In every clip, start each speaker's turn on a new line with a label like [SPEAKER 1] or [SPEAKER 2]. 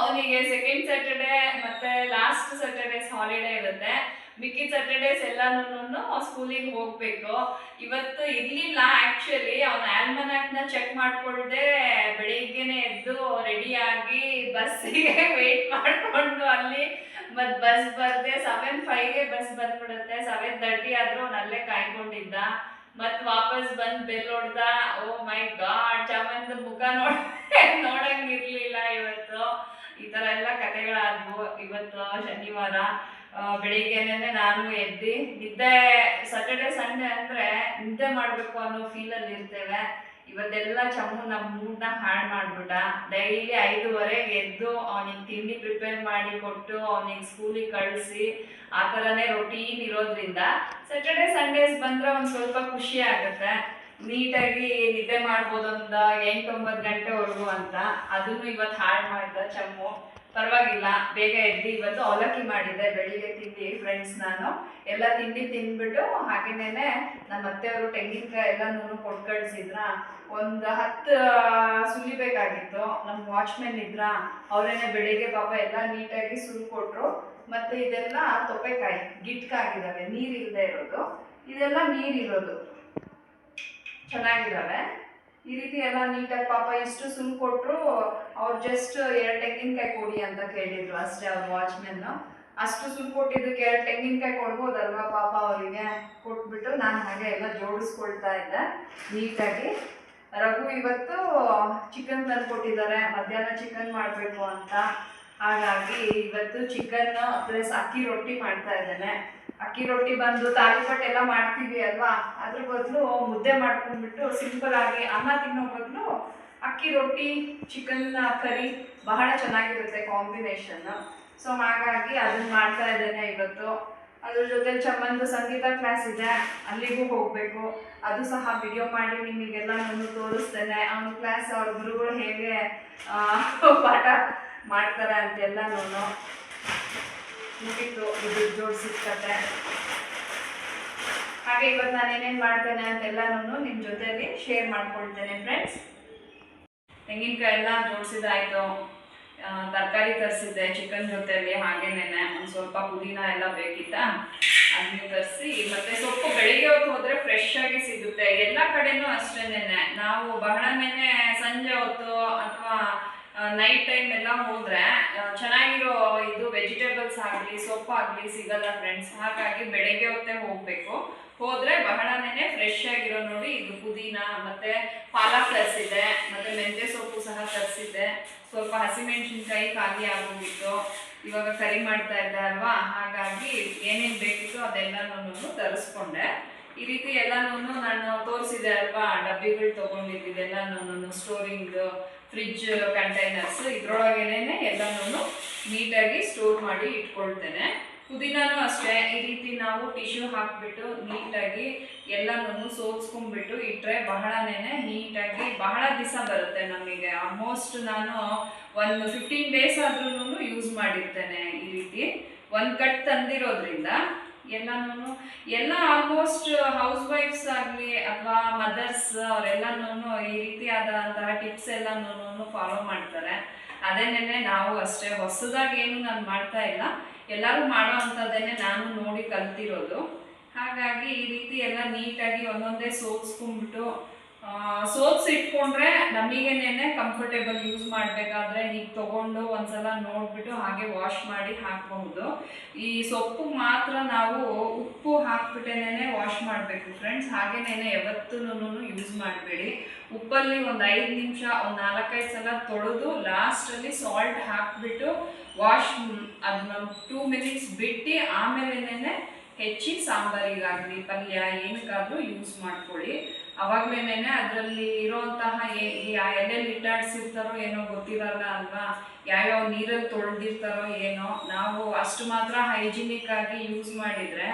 [SPEAKER 1] ಅವನಿಗೆ second Saturday ಮತ್ತೆ last Saturdays holiday ಇರುತ್ತೆ. ಮಿಕ್ಕಿ ಸ್ಯಾಟರ್ಡೇಸ್ ಎಲ್ಲಾನು ಸ್ಕೂಲಿಗೆ ಹೋಗ್ಬೇಕು. ಇವತ್ತು ಇರ್ಲಿಲ್ಲ ಆಕ್ಚುಲಿ ಅವನ ಆಲ್ಮನಾಕ್ನ ಚೆಕ್ ಮಾಡ್ಕೊಳ್ದೆ ಬೆಳಿಗ್ಗೆನೆ ಎದ್ದು ರೆಡಿಯಾಗಿ ಬಸ್ಸಿಗೆ ವೇಟ್ ಮಾಡ್ಕೊಂಡು ಅಲ್ಲಿ ಮತ್ ಬಸ್ ಬರ್ದೆ ಸೆವೆನ್ ಫೈವ್ಗೆ ಬಸ್ ಬಂದ್ಬಿಡುತ್ತೆ. ಸೆವೆನ್ ತರ್ಟಿ ಆದ್ರೂ ಅಲ್ಲೇ ಕಾಯ್ಕೊಂಡಿದ್ದ. ಮತ್ ವಾಪಸ್ ಬಂದ್ ಬೆಲ್ ಹೊಡ್ದ. ಓ ಮೈ ಗಾಡ್ ಚಮನ್ ಮುಖ ನೋಡ್ ನೋಡಂಗಿರ್ಲಿಲ್ಲ ಇವತ್ತು. ಈ ಥರ ಎಲ್ಲ ಕತೆಗಳಾದವು ಇವತ್ತು ಶನಿವಾರ. ಬೆಳಿಗ್ಗೆನೇ ನಾನು ಎದ್ದಿ, ನಿದ್ದೆ ಸ್ಯಾಟರ್ಡೆ ಸಂಡೇ ಅಂದ್ರೆ ನಿದ್ದೆ ಮಾಡಬೇಕು ಅನ್ನೋ ಫೀಲಲ್ಲಿ ಇರ್ತೇವೆ. ಇವತ್ತೆಲ್ಲ ಚಮ್ಮು ನಮ್ಮ ಮೂಡ್ನ ಹಾಳು ಮಾಡಿಬಿಟ್ಟ. ಡೈಲಿ ಐದುವರೆಗೆ ಎದ್ದು ಅವನಿಗೆ ತಿಂಡಿ ಪ್ರಿಪೇರ್ ಮಾಡಿ ಕೊಟ್ಟು ಅವನಿಗೆ ಸ್ಕೂಲಿಗೆ ಕಳಿಸಿ, ಆ ಥರನೇ ರೊಟೀನ್ ಇರೋದ್ರಿಂದ ಸ್ಯಾಟರ್ಡೆ ಸಂಡೇಸ್ ಬಂದ್ರೆ ಒಂದು ಸ್ವಲ್ಪ ಖುಷಿ ಆಗುತ್ತೆ. ನೀಟಾಗಿ ನಿದ್ದೆ ಮಾಡ್ಬೋದು ಒಂದು ಎಂಟೊಂಬತ್ತು ಗಂಟೆವರೆಗೂ ಅಂತ. ಅದನ್ನು ಇವತ್ತು ಹಾಳು ಮಾಡಿದ ಚಮ್ಮು. ಪರವಾಗಿಲ್ಲ, ಬೇಗ ಎದ್ದು ಇವತ್ತು ಅವಲಕ್ಕಿ ಮಾಡಿದ್ದೆ, ಬೆಳಿಗ್ಗೆ ತಿಂಡಿ ಫ್ರೆಂಡ್ಸ್ ನಾನು. ಎಲ್ಲ ತಿಂಡಿ ತಿಂದ್ಬಿಟ್ಟು ಹಾಗೇನೆ ನಮ್ಮ ಅತ್ತೆಯವರು ತೆಂಗಿನಕಾಯಿ ಎಲ್ಲನೂ ಕೊಟ್ಟು ಕಳಿಸಿದ್ರ ಒಂದು ಹತ್ತು ಸುಲಿಬೇಕಾಗಿತ್ತು ನಮ್ಮ ವಾಚ್ಮೆನ್ ಇದ್ರ. ಅವರೇನೆ ಬೆಳಿಗ್ಗೆ ಪಾಪ ಎಲ್ಲ ನೀಟಾಗಿ ಸುಲ್ ಕೊಟ್ಟರು ಮತ್ತೆ ಇದೆಲ್ಲ ತೊಪ್ಪೆಕಾಯಿ ಗಿಟ್ಕಾಗಿದ್ದಾವೆ ನೀರಿಲ್ಲದೆ ಇರೋದು. ಇದೆಲ್ಲ ನೀರಿರೋದು. ಚೆನ್ನಾಗಿದ್ದಾವೆ. ಈ ರೀತಿ ಎಲ್ಲ ನೀಟಾಗಿ ಪಾಪ ಇಷ್ಟು ಸುಮ್ ಕೊಟ್ಟರು ಅವ್ರು ಜಸ್ಟ್ ಎರಡು ತೆಂಗಿನಕಾಯಿ ಕೊಡಿ ಅಂತ ಕೇಳಿದ್ರು ಅಷ್ಟೇ ಅವ್ರ ವಾಚ್ಮೆನ್ ಅಷ್ಟು ಸುಮ್ ಕೊಟ್ಟಿದ್ದಕ್ಕೆ ಎರಡು ತೆಂಗಿನಕಾಯಿ ಕೊಡ್ಬೋದಲ್ವಾ ಪಾಪ ಅವರಿಗೆ? ಕೊಟ್ಬಿಟ್ಟು ನಾನು ಹಾಗೆ ಎಲ್ಲ ಜೋಡಿಸ್ಕೊಳ್ತಾ ಇದ್ದೆ ನೀಟಾಗಿ. ರಘು ಇವತ್ತು ಚಿಕನ್ ತಂದು ಕೊಟ್ಟಿದ್ದಾರೆ. ಮಧ್ಯಾಹ್ನ ಚಿಕನ್ ಮಾಡಬೇಕು ಅಂತ. ಹಾಗಾಗಿ ಇವತ್ತು ಚಿಕನ್ ಪ್ಲಸ್ ಅಕ್ಕಿ ರೊಟ್ಟಿ ಮಾಡ್ತಾ ಇದ್ದೇನೆ. ಅಕ್ಕಿ ರೊಟ್ಟಿ ಬಂದು ತಾಲಿಪಟ್ಟು ಎಲ್ಲ ಮಾಡ್ತೀವಿ ಅಲ್ವಾ? ಅದ್ರ ಬದಲು ಮುದ್ದೆ ಮಾಡ್ಕೊಂಡ್ಬಿಟ್ಟು ಸಿಂಪಲ್ ಆಗಿ ಅನ್ನ ತಿನ್ನೋ ಬದಲು ಅಕ್ಕಿ ರೊಟ್ಟಿ ಚಿಕನ್ ಕರಿ ಬಹಳ ಚೆನ್ನಾಗಿರುತ್ತೆ ಕಾಂಬಿನೇಷನ್ ಸೊ ಹಾಗಾಗಿ ಅದನ್ನ ಮಾಡ್ತಾ ಇದ್ದೇನೆ ಇವತ್ತು. ಅದ್ರ ಜೊತೆ ಚಮ್ಮಂದು ಸಂಗೀತ ಕ್ಲಾಸ್ ಇದೆ. ಅಲ್ಲಿಗೂ ಹೋಗಬೇಕು. ಅದು ಸಹ ವಿಡಿಯೋ ಮಾಡಿ ನಿಮಗೆಲ್ಲ ನಾನು ತೋರಿಸ್ತೇನೆ. ಅವನ ಕ್ಲಾಸ್ ಅವ್ರ ಗುರುಗಳು ಹೇಗೆ ಪಾಠ ಮಾಡ್ತಾರೆ ಅಂತೆಲ್ಲನೂ ಮುಗೀತು, ಇದು ಜೋಡಿಸಿದ ಕತೆ ಹಾಗೆ ಇವತ್ತು ನಾನು ಏನೇನು ಮಾಡ್ತೇನೆ ಅಂತೆಲ್ಲನೂ ನಿಮ್ಮ ಜೊತೆಯಲ್ಲಿ ಶೇರ್ ಮಾಡ್ಕೊಳ್ತೇನೆ ಫ್ರೆಂಡ್ಸ್ ತೆಂಗಿನಕಾಯಿ ಎಲ್ಲ ಜೋಡಿಸಿದಾಯಿತು. ತರಕಾರಿ ತರಿಸಿದ್ದೆ ಚಿಕನ್ ಜೊತೆಯಲ್ಲಿ ಹಾಗೇನೇನೆ. ಒಂದು ಸ್ವಲ್ಪ ಪುದೀನ ಎಲ್ಲ ಬೇಕಿತ್ತಾ, ಅದನ್ನ ತರಿಸಿ, ಮತ್ತೆ ಸೊಪ್ಪು ಬೆಳಿಗ್ಗೆ ಹೊತ್ತು ಹೋದರೆ ಫ್ರೆಶ್ ಆಗಿ ಸಿಗುತ್ತೆ. ಎಲ್ಲ ಕಡೆನೂ ಅಷ್ಟೇನೆ ನಾವು ಬಹಳನೇನೆ ಸಂಜೆ ಹೊತ್ತು ಅಥವಾ ನೈಟ್ ಟೈಮ್ ಎಲ್ಲ ಹೋದ್ರೆ ಇದು ವೆಜಿಟೇಬಲ್ಸ್ ಆಗಲಿ ಸೊಪ್ಪಾಗಲಿ ಸಿಗಲ್ಲ ಫ್ರೆಂಡ್ಸ್ ಹಾಗಾಗಿ ಬೆಳಗ್ಗೆ ಹೊತ್ತೇ ಹೋಗಬೇಕು. ಹೋದರೆ ಬಹಳನೇ ಫ್ರೆಶ್ ಆಗಿರೋ ನೋಡಿ ಇದು ಪುದೀನ, ಮತ್ತು ಪಾಲಕ್ ತರಿಸಿದ್ದೆ, ಮತ್ತು ಮೆಂತ್ಯ ಸೊಪ್ಪು ಸಹ ತರಿಸಿದ್ದೆ. ಸ್ವಲ್ಪ ಹಸಿಮೆಣಸಿನ್ಕಾಯಿ ಖಾಲಿ ಆಗೋಗಿತ್ತು ಇವಾಗ ಕರಿ ಮಾಡ್ತಾ ಇದ್ದೆ ಅಲ್ವಾ? ಹಾಗಾಗಿ ಏನೇನು ಬೇಕಿತ್ತು ಅದೆಲ್ಲನೂ ತರಿಸ್ಕೊಂಡೆ. ಈ ರೀತಿ ಎಲ್ಲನೂ ನಾನು ತೋರಿಸಿದೆ ಅಲ್ವಾ? ಡಬ್ಬಿಗಳು ತೊಗೊಂಡಿದ್ದೆಲ್ಲನೂ ಸ್ಟೋರಿಂಗ್ ಫ್ರಿಜ್ ಕಂಟೈನರ್ಸ್ ಇದ್ರೊಳಗೇನೆ ಎಲ್ಲನೂ ನೀಟಾಗಿ ಸ್ಟೋರ್ ಮಾಡಿ ಇಟ್ಕೊಳ್ತೇನೆ. ಪುದೀನೂ ಅಷ್ಟೇ, ಈ ರೀತಿ ನಾವು ಟಿಶ್ಯೂ ಹಾಕ್ಬಿಟ್ಟು ನೀಟಾಗಿ ಎಲ್ಲನೂ ಸೋಸ್ಕೊಂಡ್ಬಿಟ್ಟು ಇಟ್ಟರೆ ಬಹಳನೇ ನೀಟಾಗಿ, ಬಹಳ ದಿವಸ ಬರುತ್ತೆ ನಮಗೆ. ಆಲ್ಮೋಸ್ಟ್ ನಾನು ಒಂದು ಫಿಫ್ಟೀನ್ ಡೇಸ್ ಆದ್ರೂ ಯೂಸ್ ಮಾಡಿರ್ತೇನೆ ಈ ರೀತಿ. ಒಂದು ಕಟ್ ತಂದಿರೋದ್ರಿಂದ. ಎಲ್ಲನೂ ಎಲ್ಲ ಆಲ್ಮೋಸ್ಟ್ ಹೌಸ್ ವೈಫ್ಸ್ ಆಗಲಿ ಅಥವಾ ಮದರ್ಸ್ ಅವರೆಲ್ಲನೂ ಈ ರೀತಿಯಾದಂತಹ ಟಿಪ್ಸ್ ಎಲ್ಲನೂ ಫಾಲೋ ಮಾಡ್ತಾರೆ. ಅದನ್ನೇ ನಾವು ಅಷ್ಟೇ ಹೊಸದಾಗಿ ಏನು ನಾನು ಮಾಡ್ತಾ ಇಲ್ಲ. ಎಲ್ಲರೂ ಮಾಡೋ ಅಂಥದ್ದನ್ನೇ ನಾನು ನೋಡಿ ಕಲ್ತಿರೋದು. ಹಾಗಾಗಿ ಈ ರೀತಿ ಎಲ್ಲ ನೀಟಾಗಿ ಒಂದೊಂದೇ ಸೋಸ್ಕೊಂಡ್ಬಿಟ್ಟು ಸೋಪ್ಸ್ ಇಟ್ಕೊಂಡ್ರೆ ನಮಗೇನೆ ಕಂಫರ್ಟೇಬಲ್ ಯೂಸ್ ಮಾಡಬೇಕಾದ್ರೆ ಹೀಗೆ ತೊಗೊಂಡು ಒಂದ್ಸಲ ನೋಡ್ಬಿಟ್ಟು ಹಾಗೆ ವಾಶ್ ಮಾಡಿ ಹಾಕಬಹುದು. ಈ ಸೊಪ್ಪು ಮಾತ್ರ ನಾವು ಉಪ್ಪು ಹಾಕ್ಬಿಟ್ಟೇನೆ ವಾಶ್ ಮಾಡಬೇಕು ಫ್ರೆಂಡ್ಸ್ ಹಾಗೇನೇನೆ ಯಾವತ್ತೂ ಯೂಸ್ ಮಾಡಬೇಡಿ. ಉಪ್ಪಲ್ಲಿ ಒಂದು ಐದು ನಿಮಿಷ, ಒಂದು ನಾಲ್ಕೈದು ಸಲ ತೊಳೆದು ಲಾಸ್ಟಲ್ಲಿ ಸಾಲ್ಟ್ ಹಾಕ್ಬಿಟ್ಟು ವಾಶ್ ಅದನ್ನ ಟೂ ಮಿನಿಟ್ಸ್ ಬಿಟ್ಟು ಆಮೇಲೆನೇ ಹೆಚ್ಚಿ ಸಾಂಬಾರಿಗಾಗಲಿ, ಪಲ್ಯ ಏನಕ್ಕಾದರೂ ಯೂಸ್ ಮಾಡ್ಕೊಳ್ಳಿ. ಅವಾಗ್ಲೇನೆ ಅದರಲ್ಲಿ ಇರೋಂತಹ ಎಲ್ಲೆಲ್ಲಿ ಇಟ್ಟಾಡ್ಸಿರ್ತಾರೋ ಏನೋ ಗೊತ್ತಿರಲ್ಲ ಅಲ್ವಾ? ಯಾವ್ಯಾವ ನೀರಲ್ಲಿ ತೊಳೆದಿರ್ತಾರೋ ಏನೋ, ನಾವು ಅಷ್ಟು ಮಾತ್ರ ಹೈಜಿನಿಕ್ ಆಗಿ ಯೂಸ್ ಮಾಡಿದ್ರೆ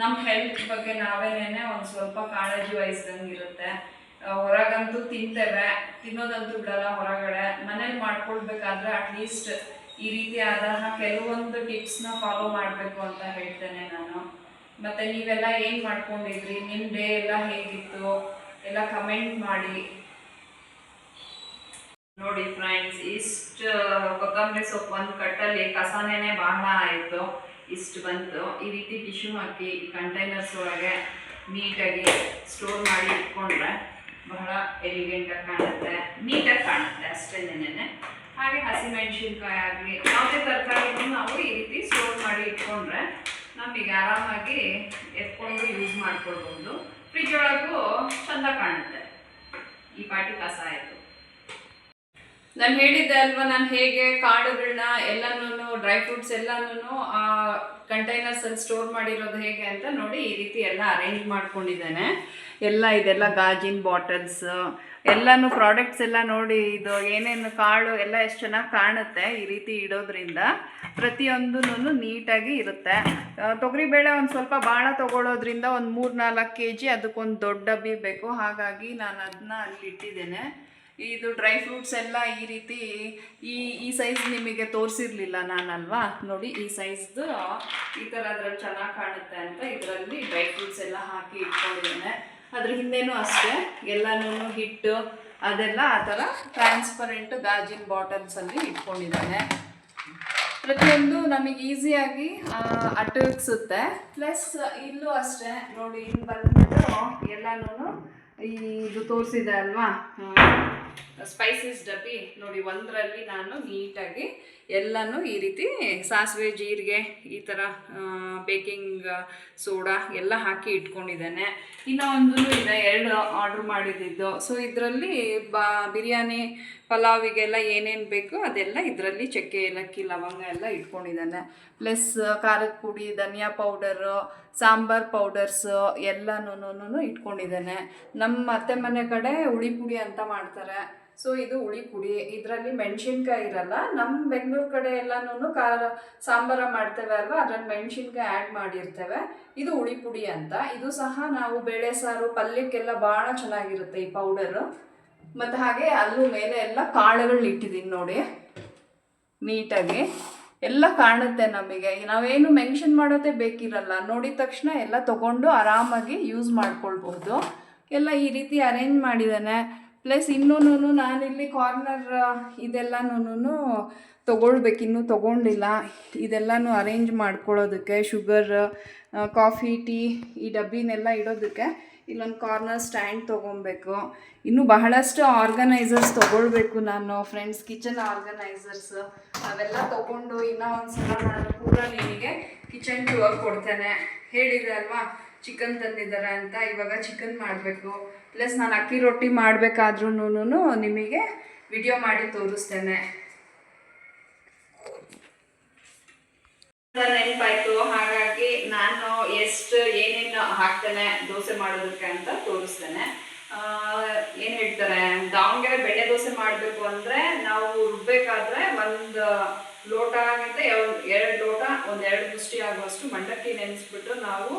[SPEAKER 1] ನಮ್ಮ ಹೆಲ್ತ್ ಬಗ್ಗೆ ನಾವೇನೇ ಒಂದು ಸ್ವಲ್ಪ ಕಾಳಜಿ ವಹಿಸ್ದಂಗೆ ಇರುತ್ತೆ. ಹೊರಗಂತೂ ತಿಂತೇವೆ, ತಿನ್ನೋದಂತೂ ಬಿಡಲ್ಲ ಹೊರಗಡೆ. ಮನೇಲಿ ಮಾಡ್ಕೊಳ್ಬೇಕಾದ್ರೆ ಅಟ್ಲೀಸ್ಟ್ ಈ ರೀತಿ ರೀತಿಯಾದ ಕೆಲವೊಂದು ಟಿಪ್ಸ್ನ ಫಾಲೋ ಮಾಡಬೇಕು ಅಂತ ಹೇಳ್ತೇನೆ ನಾನು. ಮತ್ತು ನೀವೆಲ್ಲ ಏನು ಮಾಡ್ಕೊಂಡಿದ್ರಿ? ನಿಮ್ಮ ಡೇ ಎಲ್ಲ ಹೇಗಿತ್ತು? ಎಲ್ಲ ಕಮೆಂಟ್ ಮಾಡಿ. ನೋಡಿ ಫ್ರೆಂಡ್ಸ್ ಇಷ್ಟು ಕೊತ್ತಂಬರಿ ಸೊಪ್ಪು ಒಂದು ಕಟ್ಟಲ್ಲಿ ಕಸನೇ ಬಹಳ ಆಯಿತು. ಇಷ್ಟು ಬಂತು. ಈ ರೀತಿ ಟಿಶ್ಯೂ ಹಾಕಿ ಕಂಟೈನರ್ಸ್ ಒಳಗೆ ನೀಟಾಗಿ ಸ್ಟೋರ್ ಮಾಡಿ ಇಟ್ಕೊಂಡ್ರೆ ಬಹಳ ಎಲಿಗೆಂಟಾಗಿ ಕಾಣುತ್ತೆ. ನೀಟಾಗಿ ಕಾಣುತ್ತೆ ಅಷ್ಟೇ ನೆನೆ ಹಾಗೆ ಹಸಿಮೆಣಸಿನ್ಕಾಯಿ ಆಗಲಿ, ಯಾವುದೇ ತರಕಾರಿನೂ ನಾವು ಈ ರೀತಿ ಸ್ಟೋರ್ ಮಾಡಿ ಇಟ್ಕೊಂಡ್ರೆ ನಮಗೆ ಆರಾಮಾಗಿ ಎತ್ಕೊಂಡು ಯೂಸ್ ಮಾಡ್ಕೊಳ್ಬೋದು ಫ್ರಿಜ್ ಒಳಗೂ ಚಂದ ಕಾಣುತ್ತೆ. ಈ ಪಾಟಿ ಕಸ ಆಯಿತು. ನಾನು ಹೇಳಿದ್ದೆ ಅಲ್ವಾ, ನಾನು ಹೇಗೆ ಕಾಳುಗಳನ್ನ ಎಲ್ಲನೂ ಡ್ರೈ ಫ್ರೂಟ್ಸ್ ಎಲ್ಲನೂ ಆ ಕಂಟೈನರ್ಸಲ್ಲಿ ಸ್ಟೋರ್ ಮಾಡಿರೋದು ಹೇಗೆ ಅಂತ ನೋಡಿ ಈ ರೀತಿ ಎಲ್ಲ ಅರೇಂಜ್ ಮಾಡ್ಕೊಂಡಿದ್ದೇನೆ. ಎಲ್ಲ ಇದೆಲ್ಲ ಗಾಜಿನ ಬಾಟಲ್ಸ್ ಎಲ್ಲನೂ ಪ್ರಾಡಕ್ಟ್ಸ್ ಎಲ್ಲ ನೋಡಿ ಇದು ಏನೇನು ಕಾಳು ಎಲ್ಲ ಎಷ್ಟು ಚೆನ್ನಾಗಿ ಕಾಣುತ್ತೆ ಈ ರೀತಿ ಇಡೋದ್ರಿಂದ ಪ್ರತಿಯೊಂದೂ ನೀಟಾಗಿ ಇರುತ್ತೆ. ತೊಗರಿಬೇಳೆ ಒಂದು ಸ್ವಲ್ಪ ಭಾಳ ತೊಗೊಳೋದ್ರಿಂದ ಒಂದು ಮೂರು ನಾಲ್ಕು ಕೆ ಜಿ ಅದಕ್ಕೊಂದು ದೊಡ್ಡ ಡಬ್ಬಿ ಬೇಕು. ಹಾಗಾಗಿ ನಾನು ಅದನ್ನ ಅಲ್ಲಿ ಇಟ್ಟಿದ್ದೇನೆ. ಇದು ಡ್ರೈ ಫ್ರೂಟ್ಸ್ ಎಲ್ಲ ಈ ರೀತಿ ಈ ಈ ಸೈಜ್ ನಿಮಗೆ ತೋರಿಸಿರ್ಲಿಲ್ಲ ನಾನಲ್ವಾ? ನೋಡಿ ಈ ಸೈಜ್ದು ಈ ಥರ ಅದ್ರಲ್ಲಿ ಚೆನ್ನಾಗಿ ಕಾಣುತ್ತೆ ಅಂತ ಇದರಲ್ಲಿ ಡ್ರೈ ಫ್ರೂಟ್ಸ್ ಎಲ್ಲ ಹಾಕಿ ಇಟ್ಕೊಂಡಿದ್ದೇನೆ. ಅದ್ರ ಹಿಂದೆನೂ ಅಷ್ಟೇ. ಎಲ್ಲನೂ ಹಿಟ್ಟು, ಅದೆಲ್ಲ ಆ ಥರ ಟ್ರಾನ್ಸ್ಪರೆಂಟ್ ಗಾಜಿನ ಬಾಟಲ್ಸಲ್ಲಿ ಇಟ್ಕೊಂಡಿದ್ದಾನೆ. ಪ್ರತಿಯೊಂದು ನಮಗೆ ಈಸಿಯಾಗಿ ಅಟಗಿಸುತ್ತೆ ಪ್ಲಸ್ ಇಲ್ಲೂ ಅಷ್ಟೇ, ನೋಡಿ ಇಲ್ಲಿ ಬಂದ್ಬಿಟ್ಟು ಎಲ್ಲನೂ ಈ ಇದು ತೋರಿಸಿದೆ ಅಲ್ವಾ? ಸ್ಪೈಸಸ್ ಡಬ್ಬಿ ನೋಡಿ, ಒಂದರಲ್ಲಿ ನಾನು ನೀಟಾಗಿ ಎಲ್ಲನೂ ಈ ರೀತಿ ಸಾಸಿವೆ, ಜೀರಿಗೆ, ಈ ಥರ ಬೇಕಿಂಗ್ ಸೋಡಾ ಎಲ್ಲ ಹಾಕಿ ಇಟ್ಕೊಂಡಿದ್ದೇನೆ. ಇನ್ನೂ ಒಂದು ಇದೆ ಆರ್ಡ್ರ್ ಮಾಡಿದ್ದು. ಸೊ ಇದರಲ್ಲಿ ಬಾ, ಬಿರಿಯಾನಿ, ಪಲಾವಿಗೆಲ್ಲ ಏನೇನು ಬೇಕು ಅದೆಲ್ಲ ಇದರಲ್ಲಿ ಚಕ್ಕೆ, ಏಲಕ್ಕಿ, ಲವಂಗ ಎಲ್ಲ ಇಟ್ಕೊಂಡಿದ್ದಾನೆ. ಪ್ಲಸ್ ಖಾರದ ಪುಡಿ, ಧನಿಯಾ ಪೌಡರು ಸಾಂಬಾರ್ ಪೌಡರ್ಸು ಎಲ್ಲನೂ ಇಟ್ಕೊಂಡಿದ್ದಾನೆ. ನಮ್ಮ ಅತ್ತೆ ಮನೆ ಕಡೆ ಹುಳಿ ಪುಡಿ ಅಂತ ಮಾಡ್ತಾರೆ. ಸೊ ಇದು ಹುಳಿ ಪುಡಿ. ಇದರಲ್ಲಿ ಮೆಣಸಿನ್ಕಾಯಿ ಇರಲ್ಲ ನಮ್ಮ ಬೆಂಗಳೂರು ಕಡೆ ಎಲ್ಲನೂ ಖಾರ, ಸಾಂಬಾರ ಮಾಡ್ತೇವೆ ಅಲ್ವಾ? ಅದ್ರಲ್ಲಿ ಮೆಣಸಿನ್ಕಾಯಿ ಆ್ಯಡ್ ಮಾಡಿರ್ತೇವೆ. ಇದು ಹುಳಿ ಪುಡಿ ಅಂತ. ಇದು ಸಹ ನಾವು ಬೇಳೆ ಸಾರು, ಪಲ್ಯಕ್ಕೆಲ್ಲ ಭಾಳ ಚೆನ್ನಾಗಿರುತ್ತೆ ಈ ಪೌಡರು ಮತ್ತು ಹಾಗೆ ಅಲ್ಲೂ ಮೇಲೆ ಎಲ್ಲ ಕಾಳುಗಳನ್ನ ಇಟ್ಟಿದ್ದೀನಿ ನೋಡಿ. ನೀಟಾಗಿ. ಎಲ್ಲ ಕಾಣುತ್ತೆ ನಮಗೆ. ನಾವೇನು ಮೆನ್ಷನ್ ಮಾಡೋದೇ ಬೇಕಿರಲ್ಲ. ನೋಡಿದ ತಕ್ಷಣ ಎಲ್ಲ ತಗೊಂಡು ಆರಾಮಾಗಿ ಯೂಸ್ ಮಾಡ್ಕೊಳ್ಬಹುದು. ಎಲ್ಲ ಈ ರೀತಿ ಅರೇಂಜ್ ಮಾಡಿದ್ದಾನೆ. ಪ್ಲಸ್ ಇನ್ನೂ ನಾನಿಲ್ಲಿ ಕಾರ್ನರ್ ಇದೆಲ್ಲನೂ ತೊಗೊಳ್ಬೇಕು. ಇನ್ನೂ ತೊಗೊಂಡಿಲ್ಲ. ಇದೆಲ್ಲನೂ ಅರೇಂಜ್ ಮಾಡ್ಕೊಳ್ಳೋದಕ್ಕೆ ಶುಗರ್ ಕಾಫಿ ಟೀ ಈ ಡಬ್ಬಿನೆಲ್ಲ ಇಡೋದಕ್ಕೆ ಇಲ್ಲೊಂದು ಕಾರ್ನರ್ ಸ್ಟ್ಯಾಂಡ್ ತೊಗೊಬೇಕು ಇನ್ನೂ ಬಹಳಷ್ಟು ಆರ್ಗನೈಸರ್ಸ್ ತೊಗೊಳ್ಬೇಕು ನಾನು. ಫ್ರೆಂಡ್ಸ್ ಕಿಚನ್ ಆರ್ಗನೈಸರ್ಸ್ ಅವೆಲ್ಲ ತೊಗೊಂಡು ಇನ್ನೂ ಒಂದು ಸಲ ನಾನು ಪೂರ ನಿಮಗೆ ಕಿಚನ್ ಟೂರ್ ಕೊಡ್ತೇನೆ. ಹೇಳಿದೆ ಅಲ್ವಾ? ಚಿಕನ್ ತಂದಿದ್ದಾರೆ ಅಂತ ಇವಾಗ ಚಿಕನ್ ಮಾಡಬೇಕು. ಪ್ಲಸ್ ನಾನು ಅಕ್ಕಿ ರೊಟ್ಟಿ ಮಾಡಬೇಕಾದ್ರೂ ನಿಮಗೆ ವಿಡಿಯೋ ಮಾಡಿ ತೋರಿಸ್ತೇನೆ. ನೆನಪಾಯ್ತು, ಹಾಗಾಗಿ ನಾನು ಎಷ್ಟು ಏನೇನು ಹಾಕ್ತೇನೆ, ದೋಸೆ ಮಾಡೋದಕ್ಕೆ ಅಂತ ತೋರಿಸ್ತೇನೆ. ಏನು ಹೇಳ್ತಾರೆ, ದಾವಣಗೆರೆ ಬೆಣ್ಣೆ ದೋಸೆ ಮಾಡಬೇಕು ಅಂದರೆ ನಾವು ರುಬ್ಬೇಕಾದ್ರೆ ಒಂದು ಲೋಟ ಆಗಿದ್ದರೆ ಎರಡು ಲೋಟ ಒಂದೆರಡು ಮುಷ್ಟಿ ಆಗುವಷ್ಟು ಮಂಡಕ್ಕಿ ನೆನೆಸ್ಬಿಟ್ಟು ನಾವು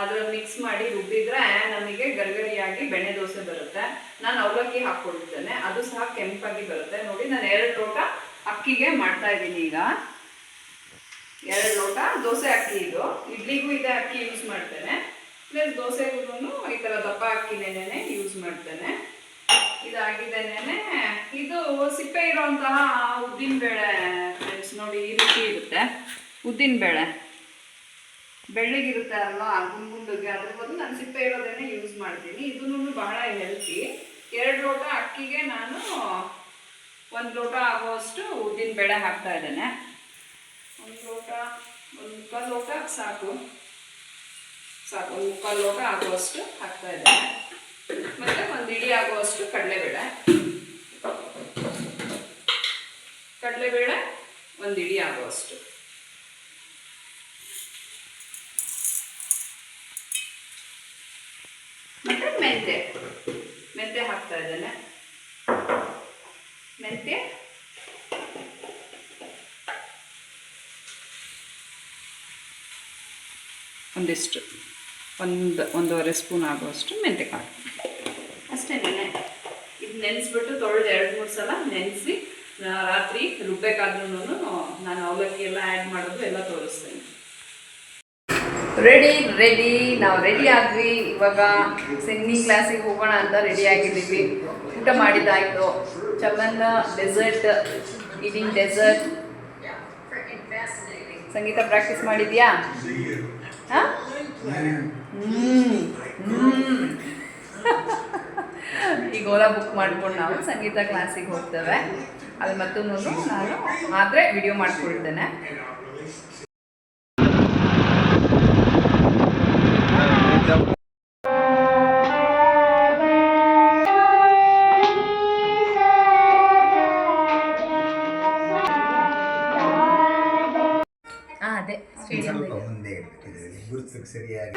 [SPEAKER 1] ಅದ್ರಲ್ಲಿ ಮಿಕ್ಸ್ ಮಾಡಿ ರುಬ್ಬಿದ್ರೆ ನಮಗೆ ಗರಿಗರಿಯಾಗಿ ಬೆಣ್ಣೆ ದೋಸೆ ಬರುತ್ತೆ. ನಾನು ಅವಲಕ್ಕಿ ಹಾಕ್ಕೊಂಡಿದ್ದೇನೆ. ಅದು ಸಹ ಕೆಂಪಾಗಿ ಬರುತ್ತೆ. ನೋಡಿ, ನಾನು ಎರಡು ಲೋಟ ಅಕ್ಕಿಗೆ ಮಾಡ್ತಾ ಇದ್ದೀನಿ ಈಗ. ಎರಡು ಲೋಟ ದೋಸೆ ಅಕ್ಕಿ ಇದು. ಇಡ್ಲಿಗೂ ಇದೆ ಅಕ್ಕಿ ಯೂಸ್ ಮಾಡ್ತೇನೆ. ಪ್ಲಸ್ ದೋಸೆಗೂ ಈ ಥರ ದಪ್ಪ ಅಕ್ಕಿನೇನೆ ಯೂಸ್ ಮಾಡ್ತೇನೆ. ಇದಾಗಿದ್ದೇನೆ ಇದು ಸಿಪ್ಪೆ ಇರುವಂತಹ ಉದ್ದಿನಬೇಳೆ ಫ್ರೆಂಡ್ಸ್ ನೋಡಿ ಈ ರೀತಿ ಇರುತ್ತೆ. ಉದ್ದಿನಬೇಳೆ ಬೆಳ್ಳಗಿರುತ್ತೆ ಅಲ್ವಾ? ಗುಂಡಿಗೆ ಅದ್ರ ಬದಲು ನಾನು ಸಿಪ್ಪೆ ಇರೋದನ್ನೇ ಯೂಸ್ ಮಾಡ್ತೀನಿ. ಇದನ್ನು ಬಹಳ ಹೆಲ್ತಿ ಎರಡು ಲೋಟ ಅಕ್ಕಿಗೆ ನಾನು ಒಂದು ಲೋಟ ಆಗುವಷ್ಟು ಉದ್ದಿನ ಬೇಳೆ ಹಾಕ್ತಾ ಇದ್ದೇನೆ. ಒಂದು ಲೋಟ, ಒಂದು ಮುಕ್ಕಾಲು ಲೋಟ ಸಾಕು. ಸಾಕು, ಒಂದು ಮುಕ್ಕಾಲು ಲೋಟ ಆಗುವಷ್ಟು ಹಾಕ್ತಾ ಇದ್ದೇನೆ. ಮತ್ತು ಒಂದು ಇಡಿ ಆಗುವಷ್ಟು ಕಡಲೆಬೇಳೆ. ಕಡಲೆಬೇಳೆ ಒಂದು ಇಡಿ ಆಗುವಷ್ಟು. ಹಾಕ್ತಾ ಇದ್ದೇನೆ ಮೆಂತ್ಯ ಒಂದಿಷ್ಟು. ಒಂದು ಒಂದೂವರೆ ಸ್ಪೂನ್ ಆಗುವಷ್ಟು ಮೆಂತ್ಯ ಕಾಳು ಅಷ್ಟೇನೆ ಇದು ನೆನೆಸ್ಬಿಟ್ಟು ತೊಳೆದು ಎರಡು ಮೂರು ಸಲ ನೆನೆಸಿ ರಾತ್ರಿ ರುಬ್ಬೇಕಾದ್ರೂ ನಾನು ಅವಲಕ್ಕಿ ಎಲ್ಲ ಆ್ಯಡ್ ಮಾಡೋದು ಎಲ್ಲ ತೋರಿಸ್ತೇನೆ. ರೆಡಿ ರೆಡಿ ನಾವು ರೆಡಿ ಆದ್ವಿ. ಇವಾಗ ಸಿಂಗಿಂಗ್ ಕ್ಲಾಸಿಗೆ ಹೋಗೋಣ ಅಂತ ರೆಡಿ ಆಗಿದ್ದೀವಿ. ಊಟ ಮಾಡಿದ್ದಾಯಿತು. ಚಮನ್ನ ಡೆಸರ್ಟ್ ಈಟಿಂಗ್ ಡೆಸರ್ಟ್ ಸಂಗೀತ ಪ್ರಾಕ್ಟೀಸ್ ಮಾಡಿದ್ಯಾ? ಹಾಂ? ಈಗ ಓಲಾ ಬುಕ್ ಮಾಡ್ಕೊಂಡು ನಾವು ಸಂಗೀತ ಕ್ಲಾಸಿಗೆ ಹೋಗ್ತೇವೆ. ಅದು ಮತ್ತೊಂದು ನಾನು ಆದರೆ ವಿಡಿಯೋ ಮಾಡ್ಕೊಳ್ತೇನೆ. ಅದೇ
[SPEAKER 2] ಸ್ವಲ್ಪ ಮುಂದೆ ಇಡ್ತಿದ್ದೀವಿ ಗುರುತಿಗೆ ಸರಿಯಾಗಿ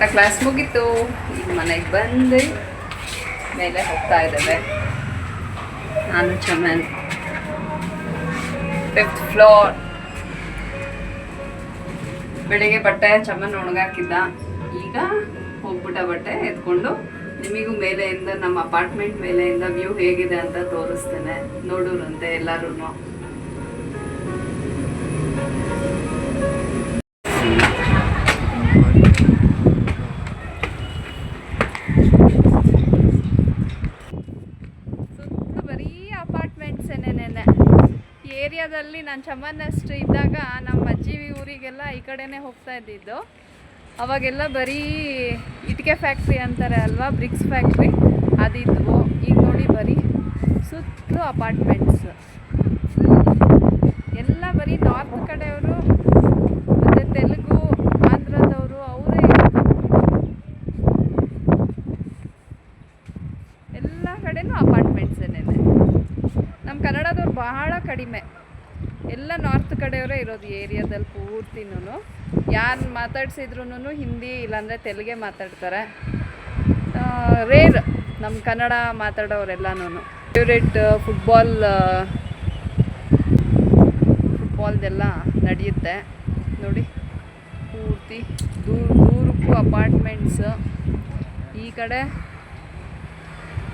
[SPEAKER 1] ಸಂಗೀತ ಕ್ಲಾಸ್ ಮುಗೀತು. ಈಗ ಮನೆಗೆ ಬಂದು ಮೇಲೆ ಹೋಗ್ತಾ ಇದ್ದಾವೆ. ನಾನು ಚಮನ್. ಫಿಫ್ತ್ ಫ್ಲೋರ್ ಬೆಳಿಗ್ಗೆ ಬಟ್ಟೆ ಚಮನ್ ಒಣಗಾಕಿದ್ದ. ಈಗ ಹೋಗ್ಬಿಟ್ಟ ಬಟ್ಟೆ ಎತ್ಕೊಂಡು ನಿಮಗೂ ಮೇಲೆಯಿಂದ ನಮ್ಮ ಅಪಾರ್ಟ್ಮೆಂಟ್ ಮೇಲೆಯಿಂದ ವ್ಯೂ ಹೇಗಿದೆ ಅಂತ ತೋರಿಸ್ತೇನೆ. ನೋಡೋರಂತೆ ಎಲ್ಲರೂ ಸುತ್ತ ಬರೀ ಅಪಾರ್ಟ್ಮೆಂಟ್ಸ್ ನೆನೆ ಈ ಏರಿಯಾದಲ್ಲಿ ನಾನು ಚಮ್ಮನಷ್ಟು ಇದ್ದಾಗ ನಮ್ಮ ಅಜ್ಜಿ ಊರಿಗೆಲ್ಲ ಈ ಕಡೆನೇ ಹೋಗ್ತಾ ಇದ್ದಿದ್ದು. ಅವಾಗೆಲ್ಲ ಬರೀ ಇಟ್ಕೆ ಫ್ಯಾಕ್ಟ್ರಿ ಅಂತಾರೆ ಅಲ್ವಾ ಬ್ರಿಕ್ಸ್ ಫ್ಯಾಕ್ಟ್ರಿ ಅದಿದ್ವು. ಈಗ ನೋಡಿ ಬರೀ ಸುತ್ತಲೂ ಅಪಾರ್ಟ್ಮೆಂಟ್ಸ್ ಎಲ್ಲ ಬರೀ ನಾರ್ತ್ ಕಡೆಯವರು ಮತ್ತು ತೆಲುಗು ಆಂಧ್ರದವರು ಅವರೇ ಎಲ್ಲ ಕಡೆನೂ ಅಪಾರ್ಟ್ಮೆಂಟ್ಸೇನೆ ನಮ್ಮ ಕನ್ನಡದವ್ರು ಬಹಳ ಕಡಿಮೆ ಎಲ್ಲ ನಾರ್ತ್ ಕಡೆಯವರೇ ಇರೋದು ಏರಿಯಾದಲ್ಲಿ ಪೂರ್ತಿನೂ ಯಾರು ಮಾತಾಡ್ಸಿದ್ರು ಹಿಂದಿ ಇಲ್ಲಾಂದರೆ ತೆಲುಗೇ ಮಾತಾಡ್ತಾರೆ. ರೇರ್ ನಮ್ಮ ಕನ್ನಡ ಮಾತಾಡೋರೆಲ್ಲನೂ ಫೇವ್ರೇಟ್ ಫುಟ್ಬಾಲ್ ಫುಟ್ಬಾಲ್ದೆಲ್ಲ ನಡೆಯುತ್ತೆ. ನೋಡಿ, ಪೂರ್ತಿ ದೂರ, ದೂರಕ್ಕೂ ಅಪಾರ್ಟ್ಮೆಂಟ್ಸ್ ಈ ಕಡೆ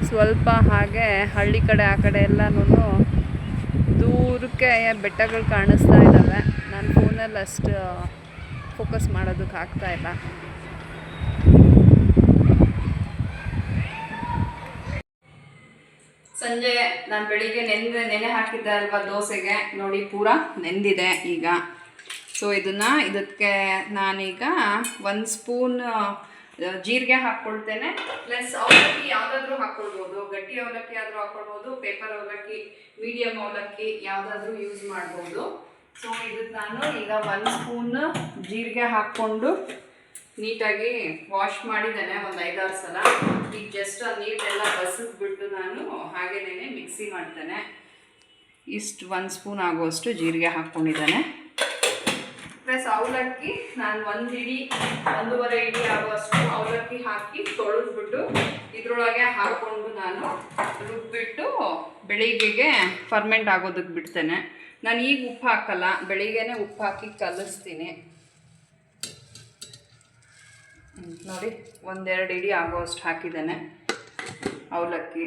[SPEAKER 1] ಸ್ವಲ್ಪ ಹಾಗೆ ಹಳ್ಳಿ ಕಡೆ, ಆ ಕಡೆ ಎಲ್ಲನೂ ದೂರಕ್ಕೆ ಬೆಟ್ಟಗಳು ಕಾಣಿಸ್ತಾ ಇದ್ದಾವೆ. ನಾನು ಫೋನಲ್ಲಿ ಅಷ್ಟು ಫೋಕಸ್ ಮಾಡೋದಕ್ಕೆ ಆಗ್ತಾ ಇಲ್ಲ. ಸಂಜೆ ನಾನು ಬೆಳಿಗ್ಗೆ ನೆನೆ ನೆನೆ ಹಾಕಿದ್ದೆ ಅಲ್ವಾ ದೋಸೆಗೆ. ನೋಡಿ ಪೂರ ನೆಂದಿದೆ ಈಗ. ಸೊ ಇದನ್ನು ಇದಕ್ಕೆ ನಾನೀಗ ಒಂದು ಸ್ಪೂನ್ ಜೀರಿಗೆ ಹಾಕ್ಕೊಳ್ತೇನೆ ಪ್ಲಸ್ ಅವಲಕ್ಕಿ ಯಾವುದಾದ್ರೂ ಹಾಕ್ಕೊಳ್ಬೋದು ಗಟ್ಟಿ ಅವಲಕ್ಕಿ ಆದರೂ ಹಾಕ್ಕೊಳ್ಬೋದು ಪೇಪರ್ ಅವಲಕ್ಕಿ ಮೀಡಿಯಮ್ ಅವಲಕ್ಕಿ ಯಾವುದಾದ್ರೂ ಯೂಸ್ ಮಾಡ್ಬೋದು. ಸೊ ಇದಕ್ಕೆ ನಾನು ಈಗ ಒಂದು ಸ್ಪೂನ್ ಜೀರಿಗೆ ಹಾಕ್ಕೊಂಡು ನೀಟಾಗಿ ವಾಶ್ ಮಾಡಿದ್ದೇನೆ ಒಂದು ಐದಾರು ಸಲ. ಈಗ ಜಸ್ಟ್ ಆ ನೀರೆಲ್ಲ ಬಸಿದ್ಬಿಟ್ಟು ನಾನು ಹಾಗೇನೇ ಮಿಕ್ಸಿ ಮಾಡ್ತೇನೆ. ಇಷ್ಟು ಒಂದು ಸ್ಪೂನ್ ಆಗುವಷ್ಟು ಜೀರಿಗೆ ಹಾಕ್ಕೊಂಡಿದ್ದೇನೆ. ಪ್ಲಸ್ ಅವಲಕ್ಕಿ, ನಾನು ಒಂದು ಇಡಿ, ಒಂದೂವರೆ ಇಡಿ ಆಗುವಷ್ಟು ಅವಲಕ್ಕಿ ಹಾಕಿ ತೊಳೆದ್ಬಿಟ್ಟು ಇದರೊಳಗೆ ಹಾಕ್ಕೊಂಡು ನಾನು ರುಬ್ಬಿಟ್ಟು ಬೆಳಿಗ್ಗೆಗೆ ಫರ್ಮೆಂಟ್ ಆಗೋದಕ್ಕೆ ಬಿಡ್ತೇನೆ. ನಾನು ಈಗ ಉಪ್ಪು ಹಾಕಲ್ಲ, ಬೆಳಿಗ್ಗೆನೆ ಉಪ್ಪು ಹಾಕಿ ಕಲಿಸ್ತೀನಿ. ನೋಡಿ, ಒಂದೆರಡು ಇಡಿ ಆಗೋಷ್ಟು ಹಾಕಿದ್ದೇನೆ, ಅವಲಕ್ಕಿ.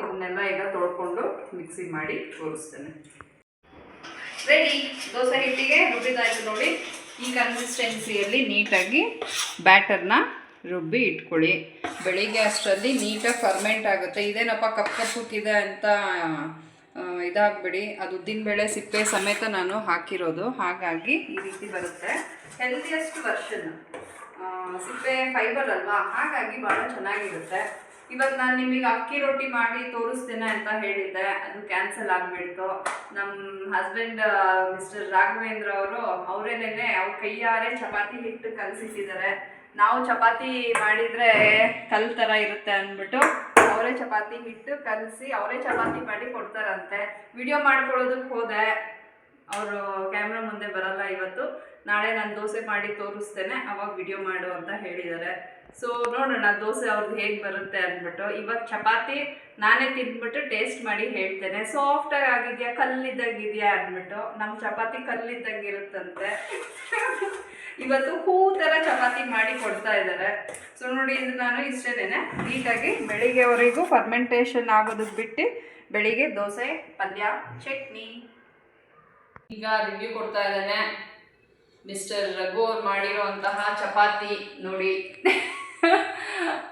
[SPEAKER 1] ಇದನ್ನೆಲ್ಲ ಈಗ ತೊಳ್ಕೊಂಡು ಮಿಕ್ಸಿ ಮಾಡಿ ತೋರಿಸ್ತೇನೆ. ರೆಡಿ ದೋಸೆ ಹಿಟ್ಟಿಗೆ ರುಬ್ಬಿದಾಯ್ತು ನೋಡಿ. ಈ ಕನ್ಸಿಸ್ಟೆನ್ಸಿಯಲ್ಲಿ ನೀಟಾಗಿ ಬ್ಯಾಟರ್ನ ರುಬ್ಬಿ ಇಟ್ಕೊಳ್ಳಿ. ಬೆಳಿಗ್ಗೆ ಅಷ್ಟರಲ್ಲಿ ನೀಟಾಗಿ ಫರ್ಮೆಂಟ್ ಆಗುತ್ತೆ. ಇದೇನಪ್ಪ ಕಪ್ ಕಪ್ಪುತ್ತಿದೆ ಅಂತ ಇದಾಗ್ಬಿಡಿ. ಅದು ಉದ್ದಿನಬೇಳೆ ಸಿಪ್ಪೆ ಸಮೇತ ನಾನು ಹಾಕಿರೋದು. ಹಾಗಾಗಿ ಈ ರೀತಿ ಬರುತ್ತೆ. ಹೆಲ್ದಿಯಸ್ಟ್ ವರ್ಷನ್ ಸಿಪ್ಪೆ ಫೈಬರ್ ಅಲ್ವಾ? ಹಾಗಾಗಿ ಭಾಳ ಚೆನ್ನಾಗಿರುತ್ತೆ. ಇವತ್ತು ನಾನು ನಿಮಗೆ ಅಕ್ಕಿ ರೊಟ್ಟಿ ಮಾಡಿ ತೋರಿಸ್ತೇನೆ ಅಂತ ಹೇಳಿದ್ದೆ. ಅದು ಕ್ಯಾನ್ಸಲ್ ಆಗಿಬಿಡ್ತು. ನಮ್ಮ ಹಸ್ಬೆಂಡ್ ಮಿಸ್ಟರ್ ರಾಘವೇಂದ್ರ ಅವರು ಅವರೇನೇ ಅವ್ರ ಕೈಯಾರೆ ಚಪಾತಿ ಹಿಟ್ಟು ಕಲಸಿಟ್ಟಿದ್ದಾರೆ. ನಾವು ಚಪಾತಿ ಮಾಡಿದರೆ ಕಲ್ ಥರ ಇರುತ್ತೆ ಅಂದ್ಬಿಟ್ಟು ಅವರೇ ಚಪಾತಿ ಹಿಟ್ಟು ಕಲಸಿ ಅವರೇ ಚಪಾತಿ ಮಾಡಿ ಕೊಡ್ತಾರಂತೆ. ವಿಡಿಯೋ ಮಾಡ್ಕೊಳ್ಳೋದಕ್ಕೆ ಹೋದೆ. ಅವರು ಕ್ಯಾಮ್ರಾ ಮುಂದೆ ಬರಲ್ಲ ಇವತ್ತು. ನಾಳೆ ನಾನು ದೋಸೆ ಮಾಡಿ ತೋರಿಸ್ತೇನೆ. ಅವಾಗ ವಿಡಿಯೋ ಮಾಡು ಅಂತ ಹೇಳಿದ್ದಾರೆ. ಸೊ ನೋಡೋಣ, ದೋಸೆ ಅವ್ರದ್ದು ಹೇಗೆ ಬರುತ್ತೆ ಅಂದ್ಬಿಟ್ಟು. ಇವಾಗ ಚಪಾತಿ ನಾನೇ ತಿಂದ್ಬಿಟ್ಟು ಟೇಸ್ಟ್ ಮಾಡಿ ಹೇಳ್ತೇನೆ. ಸಾಫ್ಟಾಗಿ ಆಗಿದೆಯಾ, ಕಲ್ಲಿದ್ದಾಗಿದೆಯಾ ಅಂದ್ಬಿಟ್ಟು. ನಮ್ಮ ಚಪಾತಿ ಕಲ್ಲಿದ್ದಂಗೆ ಇರುತ್ತಂತೆ. ಇವತ್ತು ಹೂ ಥರ ಚಪಾತಿ ಮಾಡಿ ಕೊಡ್ತಾ ಇದ್ದಾರೆ. ಸೊ ನೋಡಿ, ಇದು ನಾನು ಇಷ್ಟೇನೆ ನೀಟಾಗಿ ಬೆಳಿಗ್ಗೆವರೆಗೂ ಫರ್ಮೆಂಟೇಷನ್ ಆಗೋದಕ್ಕೆ ಬಿಟ್ಟು ಬೆಳಿಗ್ಗೆ ದೋಸೆ, ಪಲ್ಯ, ಚಟ್ನಿ. ಈಗ ರಿವ್ಯೂ ಕೊಡ್ತಾ ಇದ್ದಾನೆ. ಮಿಸ್ಟರ್ ರಘು ಅವ್ರು ಮಾಡಿರೋ ಅಂತಹ ಚಪಾತಿ ನೋಡಿ.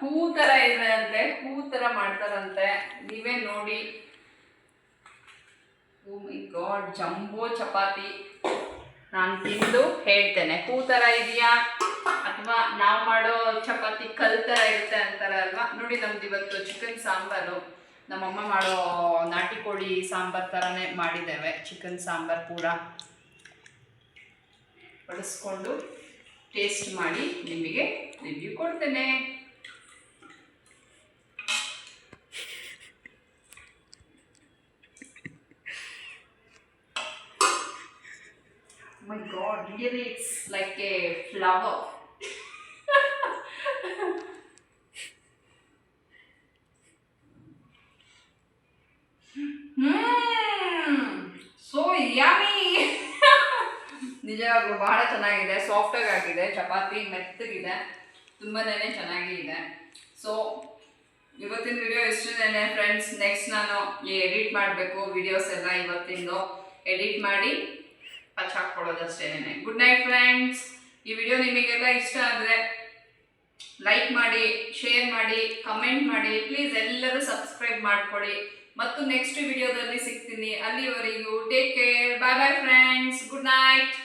[SPEAKER 1] ಹೂ ಥರ ಇದೆ ಅಂತೆ ಹೂ ಥರ ಮಾಡ್ತಾರಂತೆ. ನೀವೇ ನೋಡಿ. ಮೈ ಗಾಡ್, ಜಂಬೋ ಚಪಾತಿ. ನಾನು ತಿಂದು ಹೇಳ್ತೇನೆ. ಹೂ ಥರ ಇದೆಯಾ? ಅಥವಾ ನಾವು ಮಾಡೋ ಚಪಾತಿ ಕಲ್ ಥರ ಇರುತ್ತೆ ಅಂತಾರೆ ಅಲ್ವಾ? ನೋಡಿ ನಮ್ದು ಇವತ್ತು ಚಿಕನ್ ಸಾಂಬಾರು. ನಮ್ಮಮ್ಮ ಮಾಡೋ ನಾಟಿ ಕೋಳಿ ಸಾಂಬಾರ್ ಥರನೇ ಮಾಡಿದ್ದೇವೆ. ಚಿಕನ್ ಸಾಂಬಾರ್ ಪೂರ. ಬಳಸ್ಕೊಂಡು ಟೇಸ್ಟ್ ಮಾಡಿ ನಿಮಗೆ ರಿವ್ಯೂ ಕೊಡ್ತೇನೆ my god, really it's like a flower. Hmm so yummy ನಿಜವಾಗ್ಲೂ ಬಹಳ ಚೆನ್ನಾಗಿದೆ ಸಾಫ್ಟಾಗಿ ಆಗಿದೆ, ಚಪಾತಿ ಮೆತ್ತಗಿದೆ ತುಂಬಾ ಚೆನ್ನಾಗಿ ಇದೆ. ಸೊ ಇವತ್ತಿನ ವಿಡಿಯೋ ಇಷ್ಟೇ ಫ್ರೆಂಡ್ಸ್ ನೆಕ್ಸ್ಟ್ ನಾನು ಎಡಿಟ್ ಮಾಡಬೇಕು ವಿಡಿಯೋಸ್ ಎಲ್ಲ ಇವತ್ತಿಂದು. ಎಡಿಟ್ ಮಾಡಿ ಪಚ್ ಹಾಕ್ಕೊಳ್ಳೋದಷ್ಟೇನೆ ಗುಡ್ ನೈಟ್ ಫ್ರೆಂಡ್ಸ್ ಈ ವಿಡಿಯೋ ನಿಮಗೆಲ್ಲ ಇಷ್ಟ ಆದರೆ ಲೈಕ್ ಮಾಡಿ ಶೇರ್ ಮಾಡಿ ಕಮೆಂಟ್ ಮಾಡಿ ಪ್ಲೀಸ್ ಎಲ್ಲರೂ ಸಬ್ಸ್ಕ್ರೈಬ್ ಮಾಡಿಕೊಡಿ ಮತ್ತು ನೆಕ್ಸ್ಟ್ ವಿಡಿಯೋದಲ್ಲಿ ಸಿಗ್ತೀನಿ. ಅಲ್ಲಿವರೆಗೂ take care bye bye friends good night